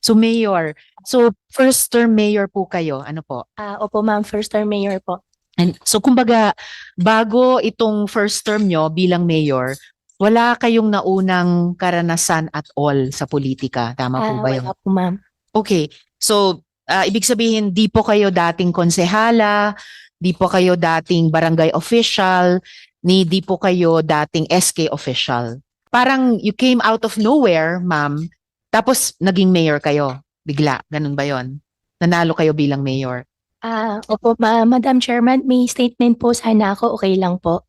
So mayor, so first term mayor po kayo, ano po? Ah, opo ma'am, first term mayor po. And so kumbaga, bago itong first term nyo bilang mayor, wala kayong naunang karanasan at all sa politika. Tama po Ah, ba yun? wala po ma'am. Okay. So, ah, ibig sabihin, di po kayo dating konsehala, di po kayo dating barangay official, ni di po kayo dating SK official. Parang you came out of nowhere, ma'am, tapos naging mayor kayo. Bigla. Ganun ba yon? Nanalo kayo bilang mayor. Ah, opo ma Madam Chairman, may statement po sana ako, okay lang po.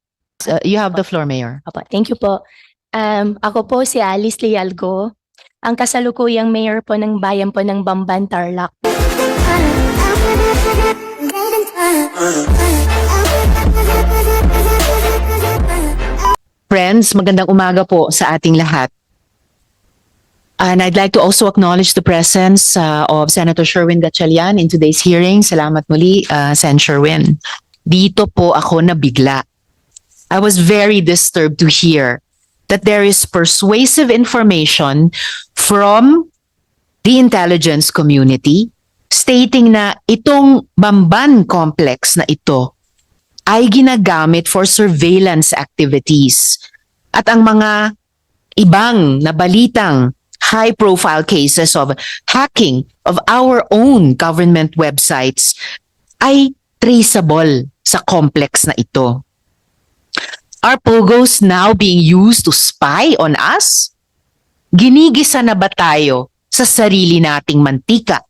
Uh, you have the floor, mayor. Opo, thank you po. Um, ako po si Alice Lialgo, ang kasalukuyang mayor po ng bayan po ng Bamban, Tarlac. Friends, magandang umaga po sa ating lahat. And I'd like to also acknowledge the presence uh, of Senator Sherwin Gatchalian in today's hearing. Salamat muli, uh, Sen. Sherwin. Dito po ako nabigla. I was very disturbed to hear that there is persuasive information from the intelligence community stating na itong Bamban complex na ito ay ginagamit for surveillance activities. At ang mga ibang nabalitang high-profile cases of hacking of our own government websites ay traceable sa complex na ito. Are POGOs now being used to spy on us? Ginigisa na ba tayo sa sarili nating mantika?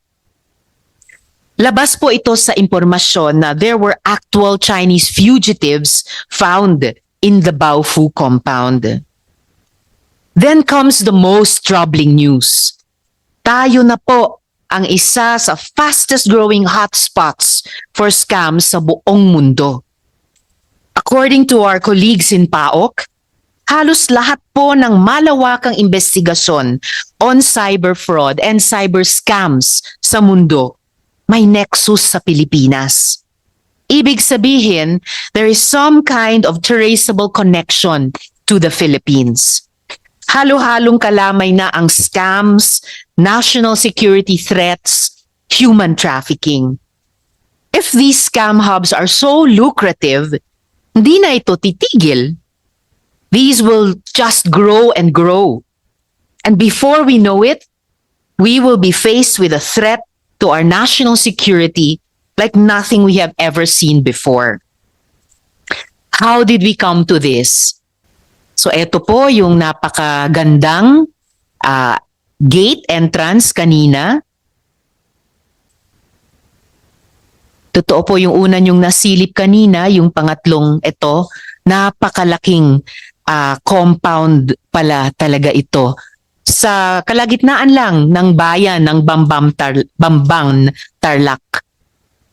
Labas po ito sa impormasyon na there were actual Chinese fugitives found in the Baofu compound. Then comes the most troubling news. Tayo na po ang isa sa fastest growing hotspots for scams sa buong mundo. According to our colleagues in PAOK, halos lahat po ng malawakang investigasyon on cyber fraud and cyber scams sa mundo may nexus sa Pilipinas. Ibig sabihin, there is some kind of traceable connection to the Philippines. Halo-halong kalamay na ang scams, national security threats, human trafficking. If these scam hubs are so lucrative, hindi na ito titigil. These will just grow and grow. And before we know it, we will be faced with a threat to our national security like nothing we have ever seen before. How did we come to this? So ito po yung napakagandang ah, gate entrance kanina. Totoo po yung una yung nasilip kanina, yung pangatlong ito, napakalaking ah, compound pala talaga ito sa kalagitnaan lang ng bayan ng Bambam Tar Bambang Tarlac.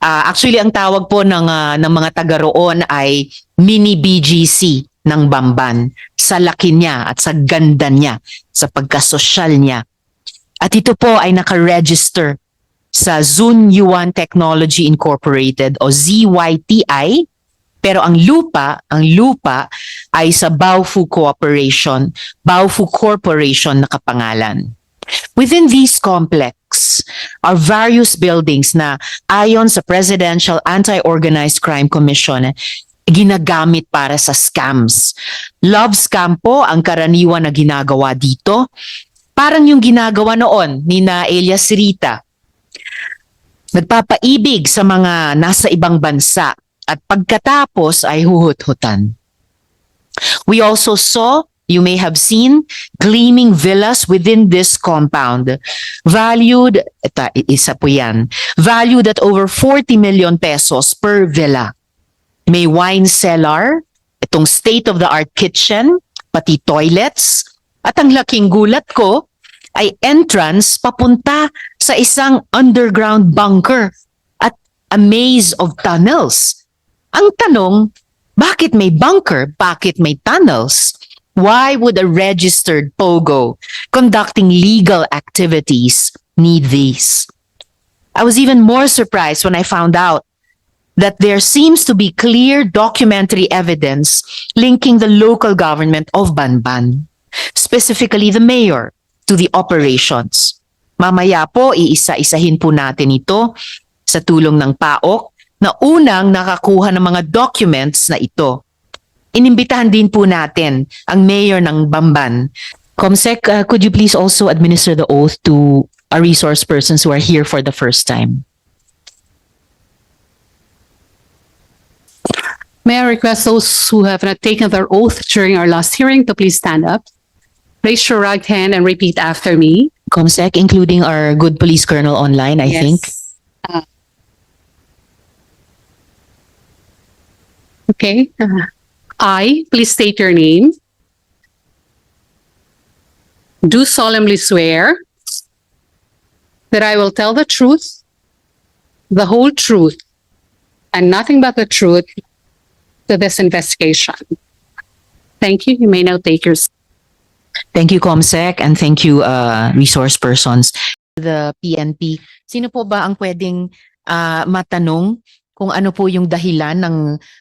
Ah, actually ang tawag po ng ah, ng mga taga roon ay mini BGC ng Bamban sa laki niya at sa ganda niya, sa pagkasosyal niya. At ito po ay naka-register sa Zun Yuan Technology Incorporated o ZYTI pero ang lupa, ang lupa ay sa Baofu Cooperation, Baofu Corporation nakapangalan. Within these complex are various buildings na ayon sa Presidential Anti-Organized Crime Commission ginagamit para sa scams. Love scam po ang karaniwan na ginagawa dito. Parang yung ginagawa noon ni na Elias Rita. Nagpapaibig sa mga nasa ibang bansa at pagkatapos ay huhut-hutan. We also saw, you may have seen, gleaming villas within this compound. Valued, ito, isa po yan, valued at over 40 million pesos per villa. May wine cellar, itong state-of-the-art kitchen, pati toilets, at ang laking gulat ko ay entrance papunta sa isang underground bunker at a maze of tunnels. Ang tanong, bakit may bunker? Bakit may tunnels? Why would a registered POGO conducting legal activities need these? I was even more surprised when I found out that there seems to be clear documentary evidence linking the local government of Banban, specifically the mayor, to the operations. Mamaya po, iisa-isahin po natin ito sa tulong ng PAOK na unang nakakuha ng mga documents na ito. Inimbitahan din po natin ang mayor ng Bamban. Comsec, uh, could you please also administer the oath to our resource persons who are here for the first time? May I request those who have not taken their oath during our last hearing to please stand up. Raise your right hand and repeat after me. Comsec, including our good police colonel online, I think. Uh, Okay. Uh, I, please state your name. Do solemnly swear that I will tell the truth, the whole truth, and nothing but the truth to this investigation. Thank you. You may now take your seat. Thank you, Comsec, and thank you, uh, resource persons. The PNP, sino po ba ang pwedeng uh, matanong kung ano po yung dahilan ng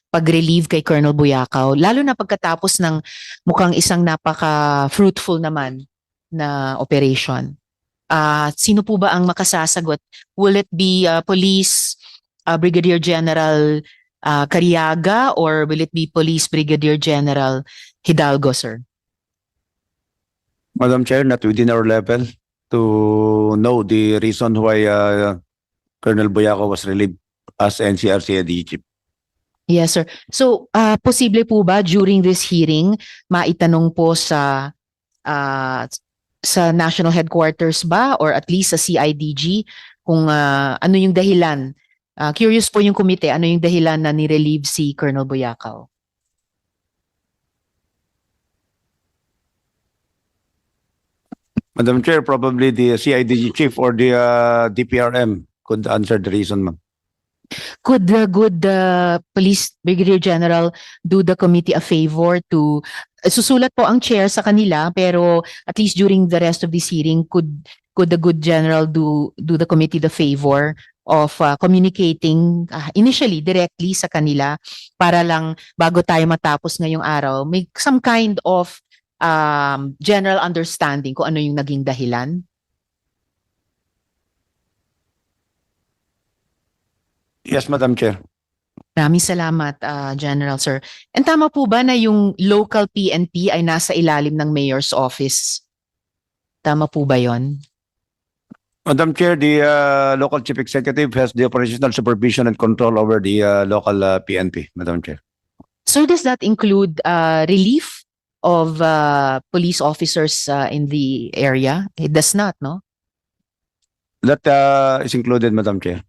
pag-relieve kay Colonel Buyakaw, lalo na pagkatapos ng mukhang isang napaka-fruitful naman na operation. Ah, sino po ba ang makasasagot? Will it be uh, Police uh, Brigadier General uh, Cariaga or will it be Police Brigadier General Hidalgo, sir? Madam Chair, not within our level to know the reason why uh, Colonel Boyaco was relieved as NCRC AD Chief. Yes, sir. So, ah posible po ba during this hearing maitanong po sa ah, sa national headquarters ba or at least sa CIDG kung ah, ano yung dahilan? Ah, curious po yung komite, ano yung dahilan na ni-relieve si Colonel Boyakaw? Madam Chair, probably the CIDG Chief or the uh, DPRM could answer the reason, ma'am. Could the good uh, Police Brigadier General do the committee a favor to susulat po ang chair sa kanila pero at least during the rest of this hearing could could the good general do do the committee the favor of uh, communicating uh, initially directly sa kanila para lang bago tayo matapos ngayong araw may some kind of um, general understanding kung ano yung naging dahilan Yes, Madam Chair. Maraming salamat, ah, General Sir. And tama po ba na yung local PNP ay nasa ilalim ng Mayor's Office? Tama po ba yon? Madam Chair, the uh, local Chief Executive has the operational supervision and control over the uh, local uh, PNP, Madam Chair. So does that include uh, relief of uh, police officers uh, in the area? It does not, no? That uh, is included, Madam Chair.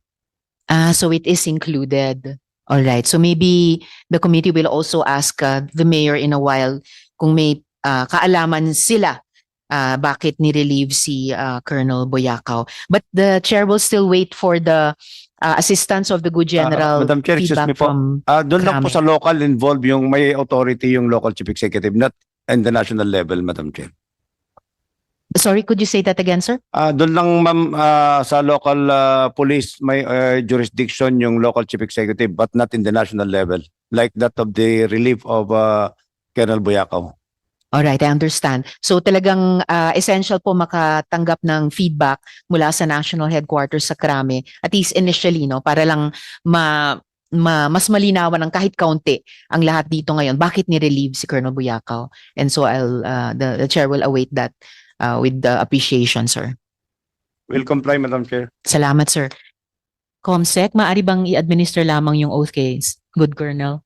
Ah, so it is included. All right. So maybe the committee will also ask uh, the mayor in a while kung may uh, kaalaman sila uh, bakit ni-relieve si uh, Colonel Boyakaw. But the chair will still wait for the uh, assistance of the good general Madam Chair, excuse me po. from Ah, doon lang po sa local involved yung may authority yung local Chief Executive, not in the national level, Madam Chair. Sorry, could you say that again, sir? Ah, doon lang ma'am ah, sa local ah, police may ah, jurisdiction yung local chief executive but not in the national level like that of the relief of ah, Colonel Boyakaw. All right, I understand. So talagang uh, essential po makatanggap ng feedback mula sa national headquarters sa Krame, at least initially, no, para lang ma, ma mas malinawan ng kahit kaunti ang lahat dito ngayon. Bakit ni-relieve si Colonel Buyakaw? And so I'll, uh, the, the chair will await that uh, with the appreciation, sir. Will comply, Madam Chair. Salamat, sir. Comsec, maaari bang i-administer lamang yung oath kay Good Colonel?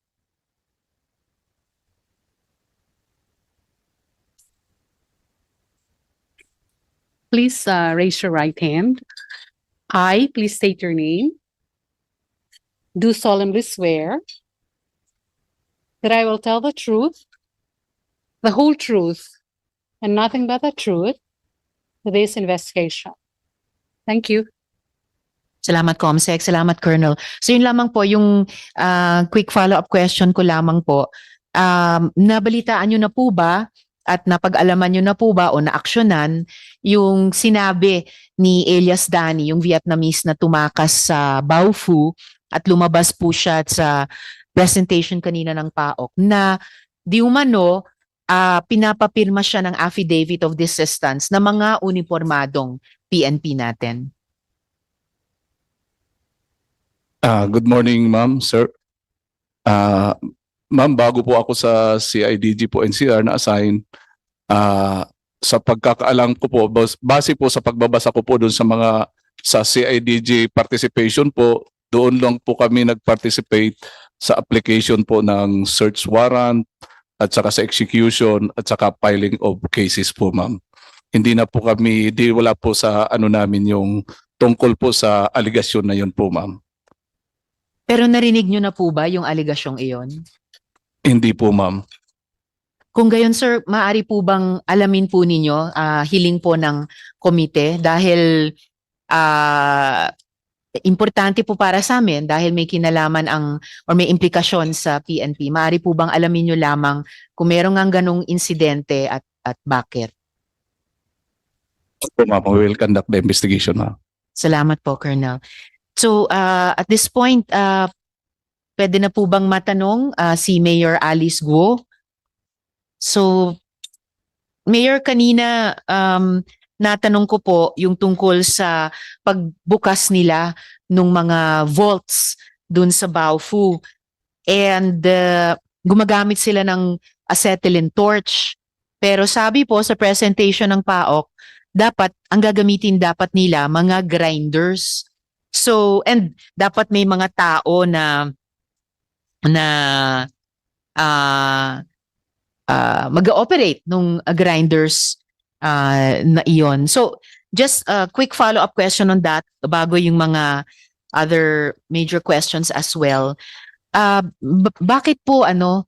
Please uh, raise your right hand. I, please state your name. Do solemnly swear that I will tell the truth, the whole truth, and nothing but the truth to this investigation. Thank you. Salamat, Comsec. Salamat, Colonel. So yun lamang po yung ah, quick follow-up question ko lamang po. Um, nabalitaan nyo na po ba at napag-alaman nyo na po ba o naaksyonan yung sinabi ni Elias Dani, yung Vietnamese na tumakas sa Baofu at lumabas po siya sa presentation kanina ng PAOK na di umano ah, pinapapirma siya ng affidavit of desistance na mga uniformadong PNP natin. Ah, good morning, ma'am, sir. Ah, ma'am, bago po ako sa CIDG po NCR na assign, ah, sa pagkakaalam ko po, bas- base po sa pagbabasa ko po doon sa mga sa CIDG participation po, doon lang po kami nag-participate sa application po ng search warrant at saka sa execution at saka filing of cases po, ma'am. Hindi na po kami, di wala po sa ano namin yung tungkol po sa aligasyon na yun po, ma'am. Pero narinig nyo na po ba yung aligasyong iyon? Hindi po, ma'am. Kung gayon sir, maaari po bang alamin po ninyo, ah, hiling po ng komite dahil ah, importante po para sa amin dahil may kinalaman ang or may implikasyon sa PNP. Maaari po bang alamin nyo lamang kung meron nga ganong insidente at at bakit? Po, ma'am. We will conduct the investigation, ma'am. Salamat po, Colonel. So, uh, at this point, uh, pwede na po bang matanong uh, si Mayor Alice Guo? So, Mayor, kanina um, natanong ko po yung tungkol sa pagbukas nila ng mga vaults dun sa Baofu. And uh, gumagamit sila ng acetylene torch. Pero sabi po sa presentation ng PAOK, dapat ang gagamitin dapat nila mga grinders. So and dapat may mga tao na na ah ah, mag-ooperate nung grinders ah, na iyon. So just a quick follow-up question on that bago yung mga other major questions as well. B- bakit po ano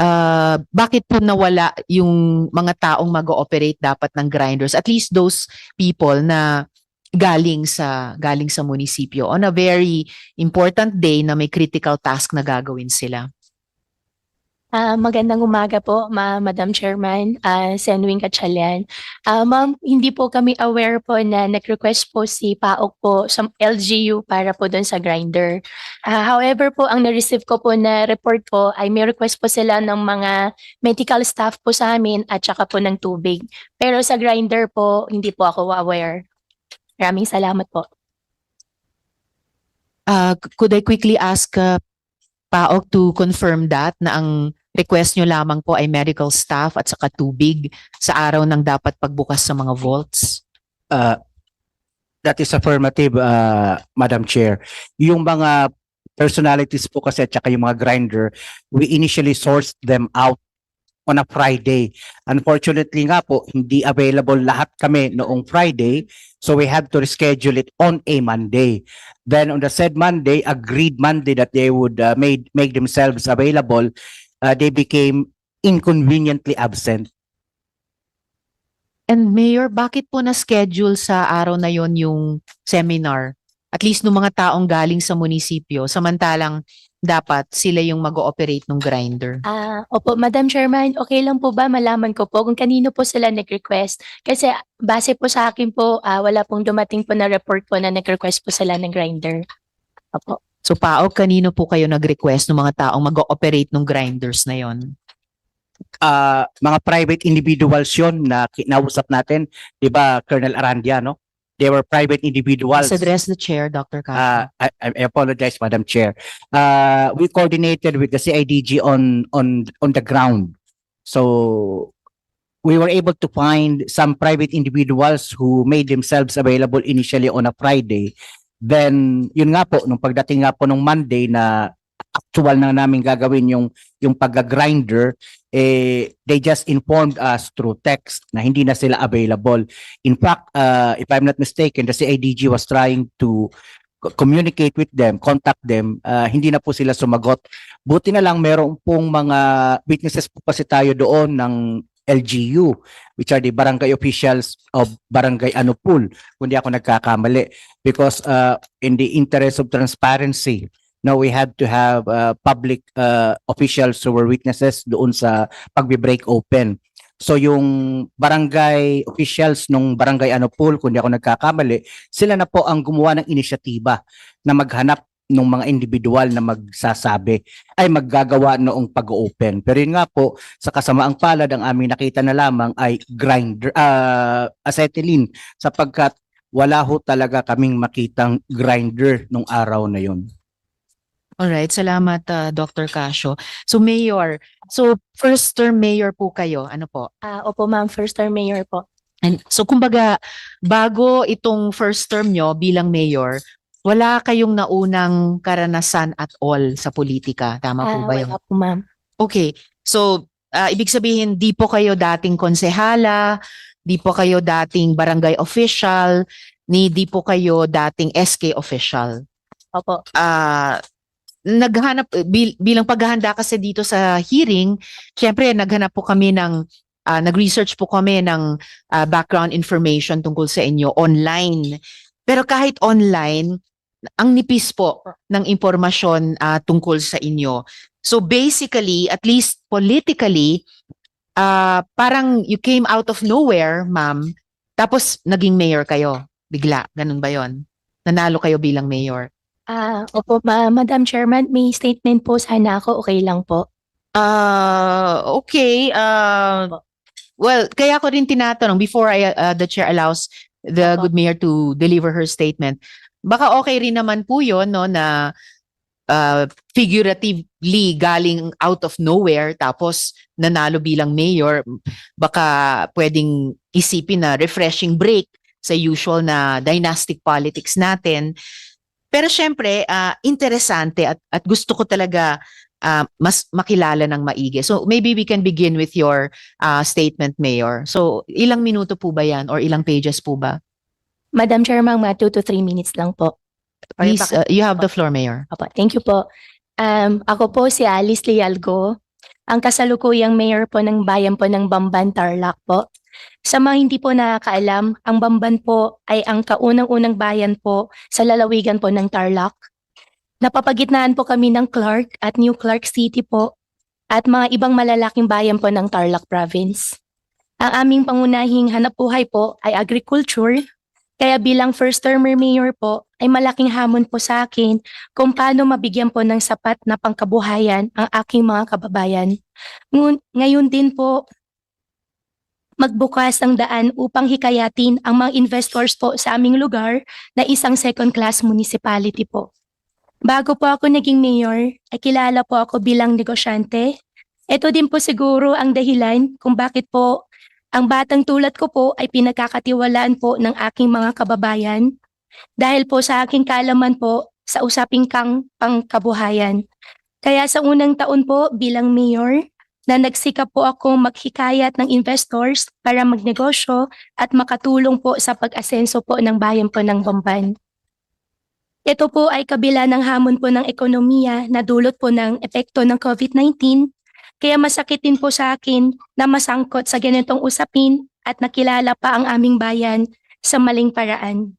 ah, bakit po nawala yung mga taong mag-ooperate dapat ng grinders? At least those people na galing sa galing sa munisipyo on a very important day na may critical task na gagawin sila. Ah, magandang umaga po, ma Madam Chairman, ah Senwing Gatchalian. Ah, ma'am, hindi po kami aware po na nag-request po si PAOK po sa LGU para po doon sa grinder. Ah, however po, ang na-receive ko po na report po ay may request po sila ng mga medical staff po sa amin at saka po ng tubig. Pero sa grinder po, hindi po ako aware. Maraming salamat po. Uh, could I quickly ask uh, PAOK to confirm that na ang request nyo lamang po ay medical staff at saka tubig sa araw ng dapat pagbukas sa mga vaults? Uh, that is affirmative, uh, Madam Chair. Yung mga personalities po kasi at saka yung mga grinder, we initially sourced them out on a Friday. Unfortunately nga po, hindi available lahat kami noong Friday, so we had to reschedule it on a Monday. Then on the said Monday, agreed Monday that they would uh, made make themselves available, uh, they became inconveniently absent. And Mayor, bakit po na-schedule sa araw na yon yung seminar? At least ng mga taong galing sa munisipyo, samantalang dapat sila yung mag-ooperate ng grinder. Ah, opo, Madam Chairman, okay lang po ba malaman ko po kung kanino po sila nag-request? Kasi base po sa akin po, ah, wala pong dumating po na report po na nag-request po sila ng grinder. Opo. So PAOK, kanino po kayo nag-request ng mga taong mag-ooperate ng grinders na yon? uh, mga private individuals yon na kinausap natin, 'di ba Colonel Arandia no? They were private individuals. Let's address the chair, Dr. Uh, Castro. I, I apologize, Madam Chair. Uh, we coordinated with the CIDG on on on the ground. So we were able to find some private individuals who made themselves available initially on a Friday. Then, yun nga po, nung pagdating nga po nung Monday na actual na namin gagawin yung yung pag-grinder, eh, they just informed us through text na hindi na sila available. In fact, uh, if I'm not mistaken, the CIDG was trying to co- communicate with them, contact them, uh, hindi na po sila sumagot. Buti na lang meron pong mga witnesses po kasi tayo doon ng LGU, which are the barangay officials of Barangay Anupul, kung di ako nagkakamali. Because uh, in the interest of transparency, no, we had to have uh, public uh, officials who were witnesses doon sa pagbe-break open. So yung barangay officials nung barangay Anupul, kung di ako nagkakamali, sila na po ang gumawa ng inisyatiba na maghanap ng mga individual na magsasabi ay maggagawa noong pag-open. Pero yun nga po, sa kasamaang palad ang aming nakita na lamang ay grinder, ah, acetylene sapagkat wala ho talaga kaming makitang grinder nung araw na yun. Alright, salamat uh, Dr. Casio. So Mayor, so first term mayor po kayo, ano po? Ah, opo ma'am, first term mayor po. And so kumbaga bago itong first term nyo bilang mayor, wala kayong naunang karanasan at all sa politika, tama po Ah, ba yun? wala po ma'am. Okay. So, ah, ibig sabihin, di po kayo dating konsehala, di po kayo dating barangay official, ni di po kayo dating SK official. Opo. Ah, naghanap, bil- bilang paghahanda kasi dito sa hearing, syempre naghanap po kami ng, ah, nag-research po kami ng ah, background information tungkol sa inyo online. Pero kahit online, ang nipis po ng impormasyon ah, tungkol sa inyo. So basically, at least politically, ah parang you came out of nowhere, ma'am, tapos naging mayor kayo. Bigla, ganun ba yon? Nanalo kayo bilang mayor. Ah, opo ma Madam Chairman, may statement po sana ako, okay lang po. Ah, okay. Ah, well, kaya ko rin tinatanong before I, uh, the chair allows the Opo. good mayor to deliver her statement. Baka okay rin naman po 'yon no na uh, figuratively galing out of nowhere tapos nanalo bilang mayor. Baka pwedeng isipin na refreshing break sa usual na dynastic politics natin. Pero syempre, ah, interesante at, at gusto ko talaga ah, mas makilala ng maigi. So maybe we can begin with your ah, statement, Mayor. So ilang minuto po ba yan or ilang pages po ba? Madam Chairman, mga 2 to 3 minutes lang po. Please, ah, you have the floor, Mayor. Opo, thank you po. Um, ako po si Alice Lialgo, ang kasalukuyang mayor po ng bayan po ng Bamban, Tarlac po. Sa mga hindi po nakakaalam, ang Bamban po ay ang kaunang-unang bayan po sa lalawigan po ng Tarlac. Napapagitnaan po kami ng Clark at New Clark City po at mga ibang malalaking bayan po ng Tarlac Province. Ang aming pangunahing hanap buhay po ay agriculture, kaya bilang first termer mayor po ay malaking hamon po sa akin kung paano mabigyan po ng sapat na pangkabuhayan ang aking mga kababayan. Ngayon din po, magbukas ang daan upang hikayatin ang mga investors po sa aming lugar na isang second-class municipality po. Bago po ako naging mayor, ay kilala po ako bilang negosyante. Ito din po siguro ang dahilan kung bakit po ang batang tulad ko po ay pinagkakatiwalaan po ng aking mga kababayan dahil po sa aking kaalaman po sa usaping kang pangkabuhayan. Kaya sa unang taon po bilang mayor, na nagsikap po ako maghikayat ng investors para magnegosyo at makatulong po sa pag-asenso po ng bayan po ng Bamban. Ito po ay kabila ng hamon po ng ekonomiya na dulot po ng epekto ng COVID-19, kaya masakit din po sa akin na masangkot sa ganitong usapin at nakilala pa ang aming bayan sa maling paraan.